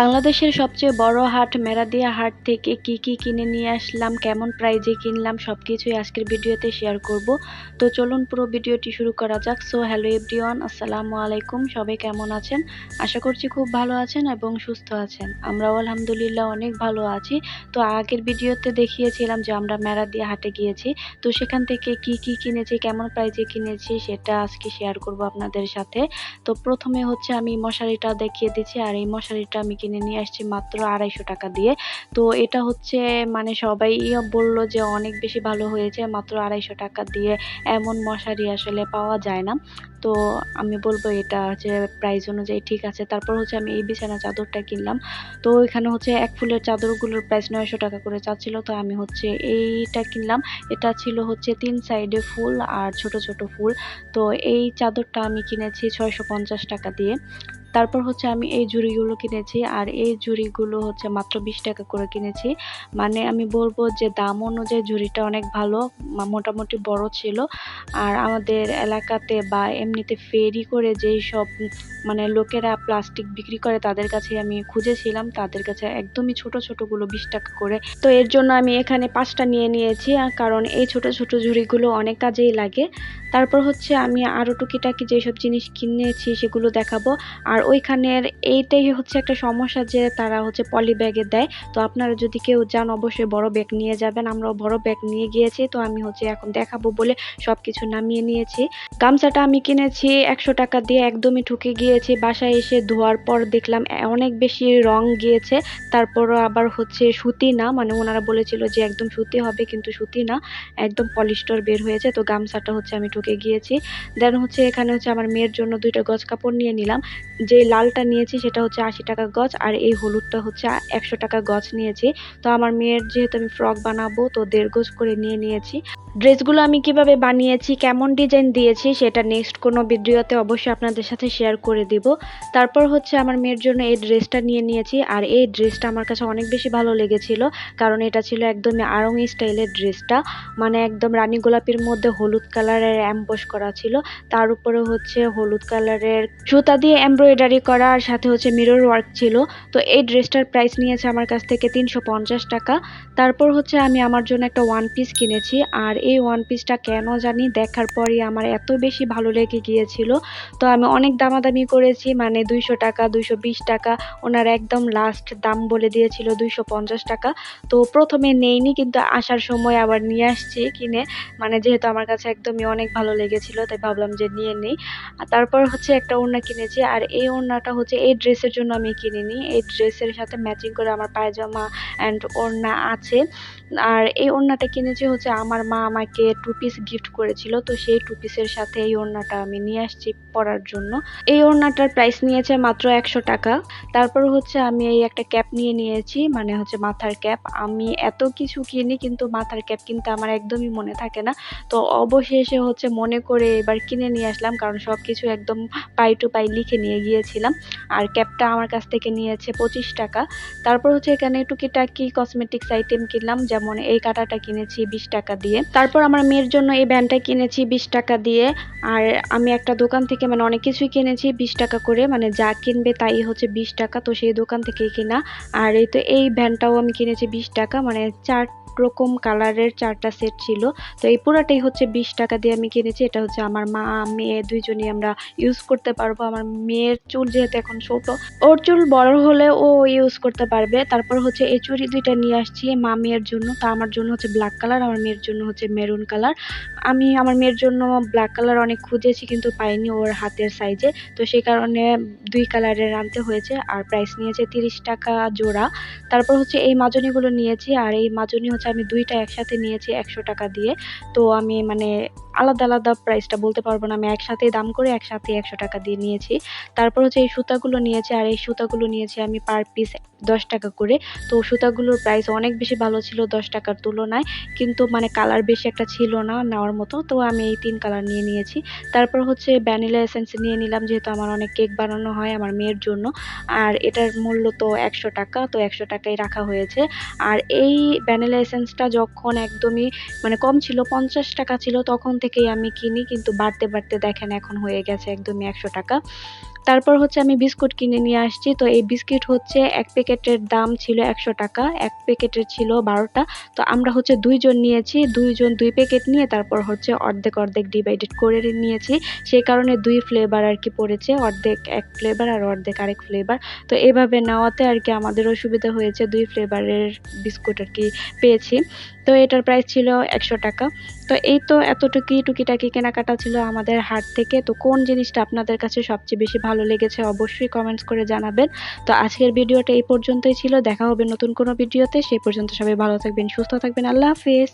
বাংলাদেশের সবচেয়ে বড় হাট মেরাদিয়া হাট থেকে কি কি কিনে নিয়ে আসলাম, কেমন প্রাইজে কিনলাম সব কিছুই আজকের ভিডিওতে শেয়ার করব। তো চলুন পুরো ভিডিওটি শুরু করা যাক। সো হ্যালো এভরিওয়ান আসসালামু আলাইকুম। সবাই কেমন আছেন? আশা করছি খুব ভালো আছেন এবং সুস্থ আছেন। আমরাও আলহামদুলিল্লাহ অনেক ভালো আছি। তো আগের ভিডিওতে দেখিয়েছিলাম যে আমরা মেরাদিয়া হাটে গিয়েছি। তো সেখান থেকে কি কি কিনেছি, কেমন প্রাইজে কিনেছি সেটা আজকে শেয়ার করব আপনাদের সাথে। তো প্রথমে হচ্ছে আমি মশারিটা দেখিয়ে দিচ্ছি। আর এই মশারিটা আমি কিনে নিয়ে আসছি মাত্র আড়াইশো টাকা দিয়ে। তো এটা হচ্ছে মানে সবাই বলল যে অনেক বেশি ভালো হয়েছে, মাত্র আড়াইশো টাকা দিয়ে এমন মশারি আসলে পাওয়া যায় না। তো আমি বলব এটা হচ্ছে প্রাইস অনুযায়ী ঠিক আছে। তারপর হচ্ছে আমি এই বিছানা চাদরটা কিনলাম। তো এখানে হচ্ছে এক ফুলের চাদরগুলোর প্রাইস নয়শো টাকা করে চাচ্ছিল। তো আমি হচ্ছে এইটা কিনলাম। এটা ছিল হচ্ছে তিন সাইডে ফুল আর ছোট ছোট ফুল। তো এই চাদরটা আমি কিনেছি ছয়শো পঞ্চাশ টাকা দিয়ে। তারপর হচ্ছে আমি এই ঝুড়িগুলো কিনেছি আর এই ঝুড়িগুলো হচ্ছে মাত্র বিশ টাকা করে কিনেছি। মানে আমি বলব যে দাম অনুযায়ী ঝুড়িটা অনেক ভালো মোটামুটি বড় ছিল। আর আমাদের এলাকাতে বা এমনিতে ফেরি করে যেই সব মানে লোকেরা প্লাস্টিক বিক্রি করে তাদের কাছে আমি খুঁজেছিলাম, তাদের কাছে একদমই ছোট ছোটগুলো বিশ টাকা করে। তো এর জন্য আমি এখানে পাঁচটা নিয়ে নিয়েছি, কারণ এই ছোট ছোট ঝুড়িগুলো অনেক কাজেই লাগে। তারপর হচ্ছে আমি আরও টুকিটাকি যেসব জিনিস কিনেছি সেগুলো দেখাবো। আর ওইখানের এইটাই হচ্ছে একটা সমস্যা যে তারা হচ্ছে পলি ব্যাগে দেয়। তো আপনারা যদি কেউ যান, অবশ্যই বড় ব্যাগ নিয়ে যাবেন। আমরাও বড় ব্যাগ নিয়ে গিয়েছি। তো আমি হচ্ছে এখন দেখাবো বলে সব কিছু নামিয়ে নিয়েছি। গামছাটা আমি কিনেছি একশো টাকা দিয়ে, একদমই ঠুকে গিয়েছি। বাসায় এসে ধোয়ার পর দেখলাম অনেক বেশি রং গিয়েছে। তারপরও আবার হচ্ছে সুতি না মানে ওনারা বলেছিল যে একদম সুতি হবে, কিন্তু সুতি না। একদম পলিস্টর বের হয়েছে, তো গামছাটা হচ্ছে আমি ঠুকে গিয়েছি। দেন হচ্ছে এখানে হচ্ছে আমার মেয়ের জন্য দুইটা গজ কাপড় নিয়ে নিলাম। যে লালটা নিয়েছি সেটা হচ্ছে আশি টাকা গজ আর এই হলুদটা হচ্ছে একশো টাকা গজ নিয়েছি। তো আমার মেয়ের যেহেতু আমি ফ্রক বানাবো, তো দেড় গজ করে নিয়ে নিয়েছি। ড্রেসগুলো আমি কীভাবে বানিয়েছি, কেমন ডিজাইন দিয়েছি সেটা নেক্সট কোনো ভিডিওতে অবশ্যই আপনাদের সাথে শেয়ার করে দিব। তারপর হচ্ছে আমার মেয়ের জন্য এই ড্রেসটা নিয়ে নিয়েছি আর এই ড্রেসটা আমার কাছে অনেক বেশি ভালো লেগেছিল কারণ এটা ছিল একদমই আরং স্টাইলের ড্রেসটা। মানে একদম রানী গোলাপির মধ্যে হলুদ কালারের অ্যাম্বোস করা ছিল। তার উপরে হচ্ছে হলুদ কালারের সুতা দিয়ে এমব্রয়ডারি করা আর সাথে হচ্ছে মিরর ওয়ার্ক ছিল। তো এই ড্রেসটার প্রাইস নিয়েছে আমার কাছ থেকে তিনশো পঞ্চাশ টাকা। তারপর হচ্ছে আমি আমার জন্য একটা ওয়ান পিস কিনেছি। আর এই ওয়ান পিসটা কেন জানি দেখার পরই আমার এত বেশি ভালো লেগে গিয়েছিল। তো আমি অনেক দামাদামি করেছি মানে দুইশো টাকা, দুইশো বিশ টাকা। ওনার একদম লাস্ট দাম বলে দিয়েছিল দুইশো পঞ্চাশ টাকা। তো প্রথমে নেইনি, কিন্তু আসার সময় আবার নিয়ে আসছি কিনে। মানে যেহেতু আমার কাছে একদমই অনেক ভালো লেগেছিল, তাই ভাবলাম যে নিয়ে নিই। তারপর হচ্ছে একটা ওড়না কিনেছি। আর এই ওড়নাটা হচ্ছে এই ড্রেসের জন্য আমি কিনিনি। এই ড্রেসের সাথে ম্যাচিং করে আমার পায়জামা অ্যান্ড ওড়না আছে। আর এই ওড়নাটা কিনেছি হচ্ছে আমার মা আমাকে টু পিস গিফট করেছিল, তো সেই টু পিসের সাথে এই ওড়নাটা আমি নিয়ে আসছি পরার জন্য। এই ওড়নাটার প্রাইস নিয়েছে মাত্র একশো টাকা। তারপর হচ্ছে আমি এই একটা ক্যাপ নিয়ে নিয়েছি মানে হচ্ছে মাথার ক্যাপ আমি এত কিছু কিনি কিন্তু মাথার ক্যাপ কিনতে আমার একদমই মনে থাকে না। তো অবশেষে হচ্ছে মনে করে এবার কিনে নিয়ে আসলাম, কারণ সব কিছু একদম পাই টু পাই লিখে নিয়ে গিয়েছিলাম আর ক্যাপটা আমার কাছ থেকে নিয়েছে পঁচিশ টাকা। তারপর হচ্ছে এখানে টুকিটাকি কসমেটিক্স আইটেম কিনলাম, যেমন এই কাটাটা কিনেছি বিশ টাকা দিয়ে। তারপর আমার মেয়ের জন্য এই ব্যান্ডটা কিনেছি বিশ টাকা দিয়ে। আর আমি একটা দোকান থেকে মানে অনেক কিছুই কিনেছি বিশ টাকা করে মানে যা কিনবে তাই হচ্ছে বিশ টাকা, তো সেই দোকান থেকেই কিনা। আর এই তো এই ভ্যানটাও আমি কিনেছি বিশ টাকা মানে চার রকম কালারের চারটা সেট ছিল। তো এই পুরাটাই হচ্ছে বিশ টাকা দিয়ে আমি কিনেছি। এটা হচ্ছে আমার মা, মেয়ে দুইজনই আমরা ইউজ করতে পারব। আমার মেয়ের চুল যেহেতু এখন ছোট, ওর চুল বড় হলে ও ইউজ করতে পারবে। তারপর হচ্ছে এই চুড়ি দুইটা নিয়ে আসছি মা মেয়ের জন্য। তা আমার জন্য হচ্ছে ব্ল্যাক কালার আমার মেয়ের জন্য হচ্ছে মেরুন কালার আমি আমার মেয়ের জন্য ব্ল্যাক কালার অনেক খুঁজেছি কিন্তু পাইনি ওর হাতের সাইজে তো সেই কারণে দুই কালারের আনতে হয়েছে আর প্রাইস নিয়েছে তিরিশ টাকা জোড়া। তারপর হচ্ছে এই মাজনিগুলো নিয়েছি আর এই মাজনি হচ্ছে আমি দুইটা একসাথে নিয়েছি একশো টাকা দিয়ে। তো আমি মানে আলাদা আলাদা প্রাইসটা বলতে পারব না, আমি একসাথে দাম করে একসাথে একশো টাকা দিয়ে নিয়েছি। তারপর হচ্ছে এই সুতাগুলো নিয়েছি, আর এই সুতাগুলো নিয়েছি আমি পার পিস দশ টাকা করে। তো সুতাগুলোর প্রাইস অনেক বেশি ভালো ছিল দশ টাকার তুলনায়। কিন্তু মানে কালার বেশি একটা ছিল না নেওয়ার মতো। তো আমি এই তিন কালার নিয়ে নিয়েছি। তারপর হচ্ছে ভ্যানিলা এসেন্স নিয়ে নিলাম, যেহেতু আমার অনেক কেক বানানো হয় আমার মেয়ের জন্য। আর এটার মূল্য তো একশো টাকা, তো একশো টাকাই রাখা হয়েছে। আর এই ভ্যানিলা এসেন্সটা যখন একদমই মানে কম ছিল, পঞ্চাশ টাকা ছিল, তখন থেকেই আমি কিনি। কিন্তু বাড়তে বাড়তে দেখেন এখন হয়ে গেছে একদমই একশো টাকা। তারপর হচ্ছে আমি বিস্কুট কিনে নিয়ে আসছি। তো এই বিস্কিট হচ্ছে এক প্যাকেটের দাম ছিল একশো টাকা, এক প্যাকেটের ছিল বারোটা। তো আমরা হচ্ছে দুইজন নিয়েছি, দুইজন দুই প্যাকেট নিয়ে তারপর হচ্ছে অর্ধেক অর্ধেক ডিভাইডেড করে নিয়েছি। সেই কারণে দুই ফ্লেভার আর কি পড়েছে, অর্ধেক এক ফ্লেভার আর অর্ধেক আরেক ফ্লেভার তো এভাবে নেওয়াতে আর কি আমাদেরও সুবিধা হয়েছে, দুই ফ্লেভারের বিস্কুট আর কি পেয়েছি। তো এটার প্রাইস ছিল একশো টাকা। তো এই তো এতটুকুই টুকিটাকি কেনাকাটা ছিল আমাদের হাট থেকে। তো কোন জিনিসটা আপনাদের কাছে সবচেয়ে বেশি ভালো লেগেছে অবশ্যই কমেন্টস করে জানাবেন। তো আজকের ভিডিওটা এই পর্যন্তই ছিল। দেখা হবে নতুন কোনো ভিডিওতে। সেই পর্যন্ত সবাই ভালো থাকবেন, সুস্থ থাকবেন। আল্লাহ হাফিজ।